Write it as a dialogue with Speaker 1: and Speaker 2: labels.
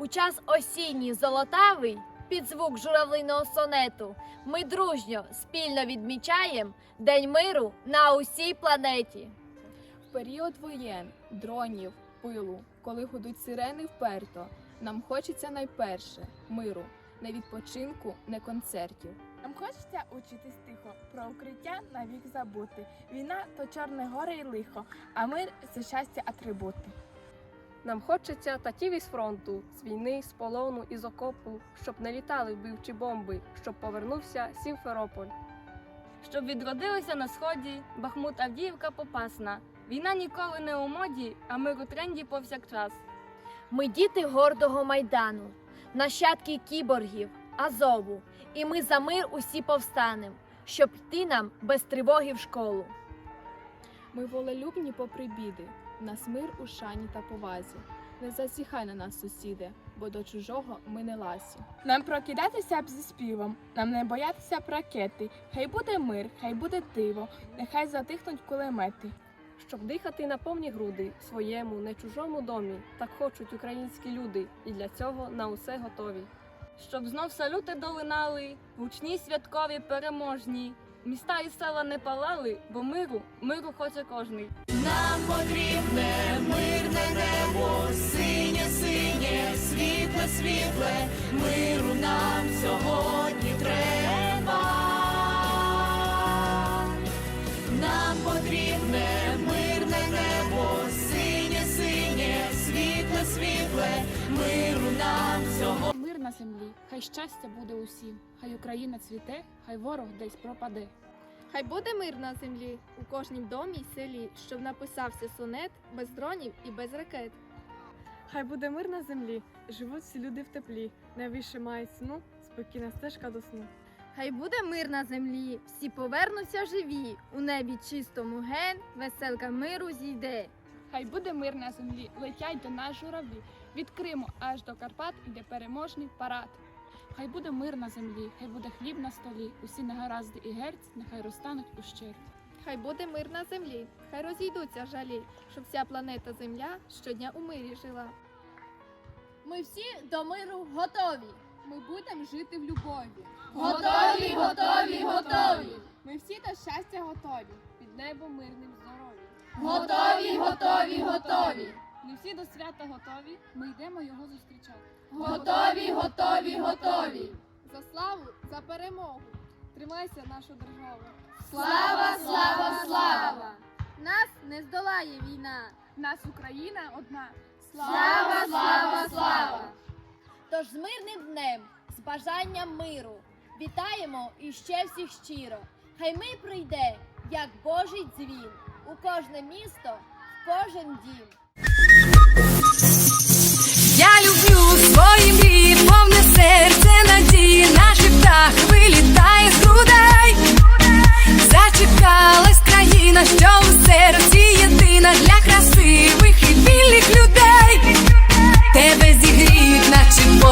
Speaker 1: У час осінній золотавий, під звук журавлиного сонету, ми дружньо спільно відмічаємо День миру на усій планеті.
Speaker 2: В період воєн, дронів, пилу, коли гудуть сирени вперто, нам хочеться найперше миру, не відпочинку, не концертів.
Speaker 3: Нам хочеться учитись тихо, про укриття навік забути. Війна то чорне горе й лихо, а мир це щастя атрибути.
Speaker 4: Нам хочеться татів із фронту, з війни, з полону і з окопу, щоб не літали вбивчі бомби, щоб повернувся Сімферополь.
Speaker 5: Щоб відродилися на сході Бахмут Авдіївка Попасна. Війна ніколи не у моді, а мир у тренді повсякчас.
Speaker 1: Ми діти гордого майдану, нащадки кіборгів, Азову, і ми за мир усі повстанем, щоб йти нам без тривоги в школу.
Speaker 2: Ми волелюбні попри біди, в нас мир у шані та повазі. Не засіхай на нас, сусіде, бо до чужого ми не ласі.
Speaker 3: Нам прокидатися б зі співом, нам не боятися б ракети. Хай буде мир, хай буде диво, нехай затихнуть кулемети.
Speaker 4: Щоб дихати на повні груди в своєму, не чужому домі, так хочуть українські люди, і для цього на усе готові.
Speaker 5: Щоб знов салюти долинали, гучні святкові переможні. Міста і села не палали, бо миру, миру хоче кожний.
Speaker 6: Нам потрібне мирне небо, синє, синє, світле, світле, миру нам сьогодні треба. Нам потрібне мирне небо, синє, синє, світле, світле, миру нам сьогодні.
Speaker 7: На землі, хай щастя буде усім, хай Україна цвіте, хай ворог десь пропаде.
Speaker 8: Хай буде мир на землі у кожнім домі й селі, щоб написався сонет без дронів і без ракет.
Speaker 9: Хай буде мир на землі, живуть всі люди в теплі, найвище мають сну, спокійна стежка до сну.
Speaker 8: Хай буде мир на землі, всі повернуться живі, у небі чистому ген, веселка миру зійде.
Speaker 2: Хай буде мир на землі, летять до нас журавлі. Від Криму аж до Карпат іде переможний парад.
Speaker 7: Хай буде мир на землі, хай буде хліб на столі, усі негаразди і герць, нехай розтануть ущерть.
Speaker 8: Хай буде мир на землі, хай розійдуться жалі, щоб вся планета Земля щодня у мирі жила.
Speaker 1: Ми всі до миру готові.
Speaker 2: Ми будемо жити в любові.
Speaker 1: Готові, готові, готові.
Speaker 2: Ми всі до щастя готові. Під небом мирним здоров'ям.
Speaker 1: Готові, готові, готові.
Speaker 7: Ми всі до свята готові, ми йдемо його зустрічати.
Speaker 1: Готові, готові, готові.
Speaker 8: За славу, за перемогу.
Speaker 9: Тримайся нашу державу.
Speaker 1: Слава, слава, слава!
Speaker 8: Нас не здолає війна.
Speaker 2: Нас Україна одна.
Speaker 1: Слава, слава, слава! Тож з мирним днем, з бажанням миру, вітаємо іще всіх щиро. Хай ми прийде, як Божий дзвін, у кожне місто, в кожен дім.
Speaker 6: Я люблю свої мрії, повне серце надії, наші птах вилітає